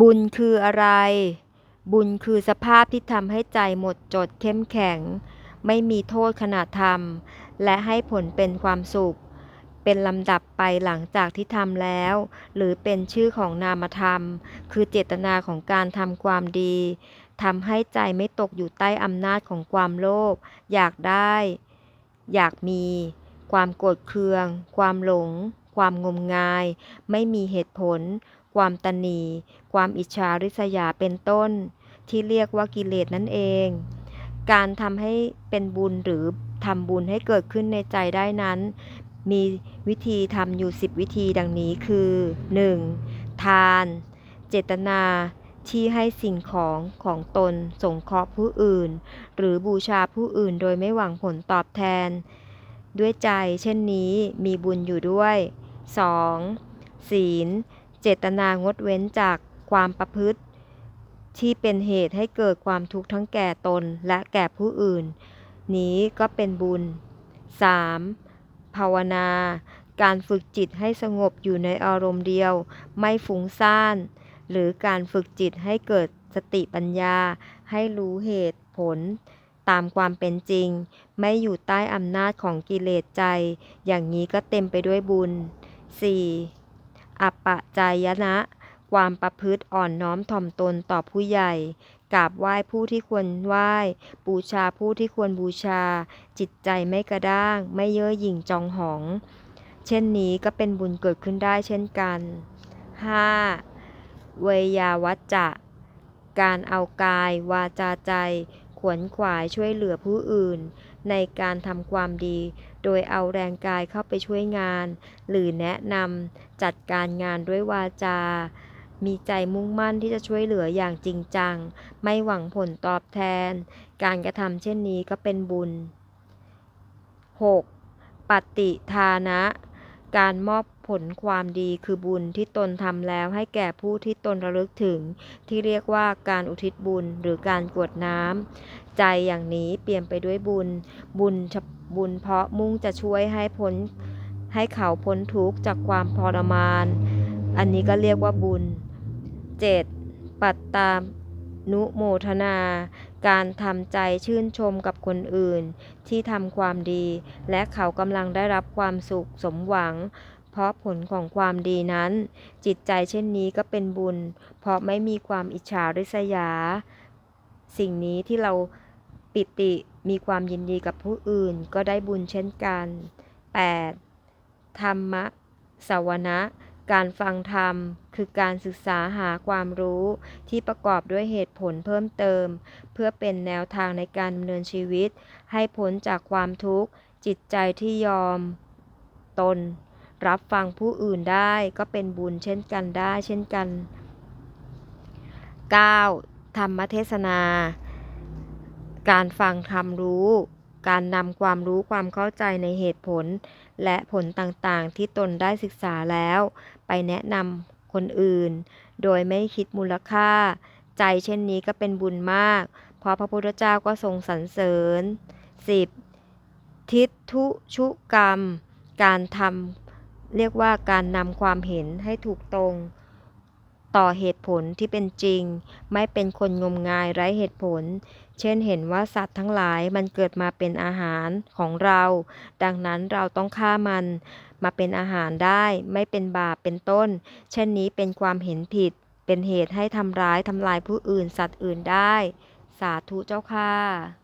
บุญคืออะไร บุญคือสภาพที่ทำให้ใจหมดจดเข้มแข็ง ไม่มีโทษขณะทำและให้ผลเป็นความสุข เป็นลำดับไปหลังจากที่ทำแล้ว หรือเป็นชื่อของนามธรรม คือเจตนาของการทำความดีทำให้ใจไม่ตกอยู่ใต้อำนาจของความโลภอยากได้ อยากมี ความโกรธเคือง ความหลง ความงมงาย ไม่มีเหตุผล ความตนี ความอิจฉาริษยาเป็นต้น ที่เรียกว่ากิเลสนั่นเอง การทำให้เป็นบุญหรือทำบุญให้เกิดขึ้นในใจได้นั้น มีวิธีทำอยู่ 10 วิธีดังนี้คือ 1. ทาน เจตนาที่ให้สิ่งของของตนสงเคราะห์ผู้อื่น หรือบูชาผู้อื่นโดยไม่หวังผลตอบแทน ด้วยใจเช่นนี้มีบุญอยู่ด้วย 2. ศีล เจตนางดเว้นจากความประพฤติ ที่เป็นเหตุให้เกิดความทุกข์ทั้งแก่ตนและแก่ผู้อื่น นี้ก็เป็นบุญ 3. ภาวนา การฝึกจิตให้สงบอยู่ในอารมณ์เดียว ไม่ฟุ้งซ่าน หรือการฝึกจิตให้เกิดสติปัญญา ให้รู้เหตุผลตามความเป็นจริง ไม่อยู่ใต้อำนาจของกิเลสใจ อย่างนี้ก็เต็มไปด้วยบุญ 4. อัปปะจายนะ ความประพฤติอ่อนน้อมถ่อมตนต่อผู้ใหญ่กราบไหว้ผู้ที่ควรไหว้ บูชาผู้ที่ควรบูชา จิตใจไม่กระด้าง ไม่เย่อหยิ่งจองหอง เช่นนี้ก็เป็นบุญเกิดขึ้นได้เช่นกัน 5. เวยาวัจจะ การเอากาย วาจาใจ ขวนขวายช่วยเหลือผู้อื่น ในการทำความดี โดยเอาแรงกายเข้าไปช่วยงาน หรือแนะนำจัดการงานด้วยวาจา มีใจมุ่งมั่นที่จะช่วยเหลืออย่างจริงจัง ไม่หวังผลตอบแทน การกระทำเช่นนี้ก็เป็นบุญ 6. ปฏิทานะ การมอบผลความดีคือบุญที่ตนทำแล้วให้แก่ผู้ที่ตนระลึกถึง ที่เรียกว่าการอุทิศบุญหรือการกวดน้ำใจอย่างนี้เปลี่ยนไปด้วยบุญ บุญ บุญเพราะมุ่งจะช่วยให้พ้นให้เขาพ้นทุกข์จากความทรมาน อันนี้ก็เรียกว่าบุญ 7. ปัตตานุโมทนา การทำใจชื่นชมกับคนอื่น ที่ทำความดี และเขากำลังได้รับความสุขสมหวัง เพราะผลของความดีนั้น จิตใจเช่นนี้ก็เป็นบุญ เพราะไม่มีความอิจฉาริษยา สิ่งนี้ที่เราปิติ มีความยินดีกับผู้อื่นก็ได้บุญเช่นกัน 8. ธรรมะสวนะการฟังธรรม คือการศึกษาหาความรู้ที่ประกอบด้วยเหตุผลเพิ่มเติม เพื่อเป็นแนวทางในการดำเนินชีวิต ให้พ้นจากความทุกข์ จิตใจที่ยอม ตน รับฟังผู้อื่นได้ก็เป็นบุญเช่นกันได้เช่นกัน 9. ธรรมเทศนา การฟังธรรมรู้ การนำความรู้ความเข้าใจในเหตุผล และผลต่างๆ ที่ตนได้ศึกษาแล้ว ไปแนะนำคนอื่น โดยไม่คิดมูลค่า ใจเช่นนี้ก็เป็นบุญมาก เพราะพระพุทธเจ้าก็ทรงสรรเสริญ 10. ทิฏฐุชุกรรม การทำเรียกว่าการนำความเห็นให้ถูกตรง ต่อเหตุผลที่เป็นจริง ไม่เป็นคนงมงายไร้เหตุผล เช่นเห็นว่าสัตว์ทั้งหลายมันเกิดมาเป็นอาหารของเรา ดังนั้นเราต้องฆ่ามันมาเป็นอาหารได้ไม่เป็นบาปเป็นต้น เช่นนี้เป็นความเห็นผิด เป็นเหตุให้ทำร้ายทำลายผู้อื่นสัตว์อื่นได้ สาธุเจ้าค่ะ